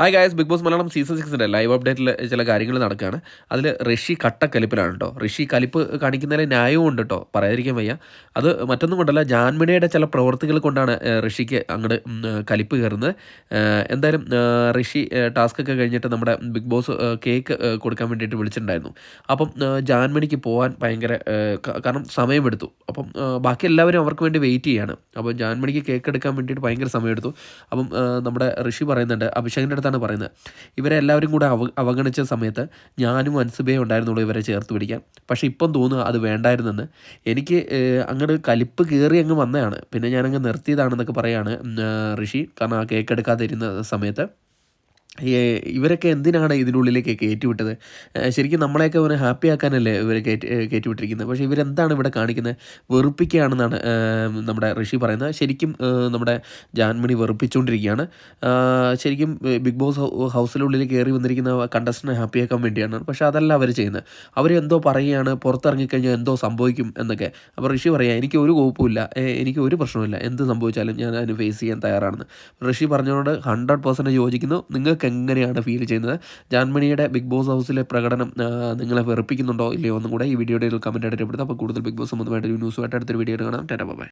Hi guys Bigg Boss Malayalam season സിക്സിന്റെ live അപ്ഡേറ്റിൽ ചില കാര്യങ്ങൾ നടക്കുകയാണ് അതിൽ ഋഷി കട്ടക്കലിപ്പിലാണ് കേട്ടോ ഋഷി കലിപ്പ് കാണിക്കുന്നതിൽ ന്യായവും ഉണ്ട് കേട്ടോ പറയാതിരിക്കാൻ വയ്യ. അത് മറ്റൊന്നും കൊണ്ടല്ല ജാൻമിണിയുടെ ചില പ്രവൃത്തികൾ കൊണ്ടാണ് ഋഷിക്ക് അങ്ങോട്ട് കലിപ്പ് കയറുന്നത്. എന്തായാലും ഋഷി ടാസ്ക് ഒക്കെ കഴിഞ്ഞിട്ട് നമ്മുടെ ബിഗ് ബോസ് കേക്ക് കൊടുക്കാൻ വേണ്ടിയിട്ട് വിളിച്ചിട്ടുണ്ടായിരുന്നു. അപ്പം ജാൻമിണിക്ക് പോകാൻ ഭയങ്കര കാരണം സമയമെടുത്തു. അപ്പം ബാക്കി എല്ലാവരും അവർക്ക് വേണ്ടി വെയിറ്റ് ചെയ്യാണ്. അപ്പം ജാൻമണിക്ക് കേക്ക് എടുക്കാൻ വേണ്ടിയിട്ട് ഭയങ്കര സമയമെടുത്തു. അപ്പം നമ്മുടെ ഋഷി പറയുന്നുണ്ട് അഭിഷേകിന്റെ അടുത്താണ് പറയുന്നത്. ഇവരെ എല്ലാവരും കൂടെ അവ അവഗണിച്ച സമയത്ത് ഞാനും അൻസുബേ ഉണ്ടായിരുന്നുള്ളൂ ഇവരെ ചേർത്ത് പിടിക്കാൻ. പക്ഷേ ഇപ്പം തോന്നുക അത് വേണ്ടായിരുന്നെന്ന്. എനിക്ക് അങ്ങോട്ട് കലിപ്പ് കയറി അങ്ങ് വന്നതാണ്. പിന്നെ ഞാനങ്ങ് നിർത്തിയതാണെന്നൊക്കെ പറയാണ് ഋഷി. കാരണം ആ കേക്ക് എടുക്കാതിരുന്ന സമയത്ത്. ഇവരൊക്കെ എന്തിനാണ് ഇതിനുള്ളിലേക്ക് കയറ്റിവിട്ടത്? ശരിക്കും നമ്മളെയൊക്കെ ഒരു ഹാപ്പി ആക്കാനല്ലേ ഇവർ കയറ്റി കയറ്റിവിട്ടിരിക്കുന്നത്? പക്ഷേ ഇവരെന്താണ് ഇവിടെ കാണിക്കുന്നത്? വെറുപ്പിക്കുകയാണെന്നാണ് നമ്മുടെ ഋഷി പറയുന്നത്. ശരിക്കും നമ്മുടെ ജാൻമണി വെറുപ്പിച്ചുകൊണ്ടിരിക്കുകയാണ്. ശരിക്കും ബിഗ് ബോസ് ഹൗസിനുള്ളിൽ കയറി വന്നിരിക്കുന്ന കണ്ടസ്റ്റനെ ഹാപ്പി ആക്കാൻ വേണ്ടിയാണ്. പക്ഷേ അതല്ല അവർ ചെയ്യുന്നത്. അവരെന്തോ പറയുകയാണ് പുറത്തിറങ്ങിക്കഴിഞ്ഞാൽ എന്തോ സംഭവിക്കും എന്നൊക്കെ. അപ്പോൾ ഋഷി പറയാം എനിക്ക് ഒരു കുഴപ്പമില്ല ഏഹ് എനിക്ക് ഒരു പ്രശ്നമില്ല എന്ത് സംഭവിച്ചാലും ഞാൻ അതിന് ഫേസ് ചെയ്യാൻ തയ്യാറാണെന്ന്. ഋഷി പറഞ്ഞതുകൊണ്ട് ഹൺഡ്രഡ് പെർസെന്റ് യോജിക്കുന്നു. നിങ്ങൾക്ക് എങ്ങനെയാണ് ഫീൽ ചെയ്യുന്നത്? ജാൻമണിയുടെ ബിഗ് ബോസ് ഹൗസിലെ പ്രകടനം നിങ്ങളെ വെറുപ്പിക്കുന്നുണ്ടോ? ഇല്ലയോ ഒന്നും കൂടെ ഈ വീഡിയോയുടെ കമന്റ് ആയിട്ട് രേഖപ്പെടുത്താം. അപ്പോൾ കൂടുതൽ ബിഗ് ബോസ് സംബന്ധമായിട്ട് ന്യൂസുമായിട്ട് അടുത്തൊരു വീഡിയോ കാണാം. Tata bye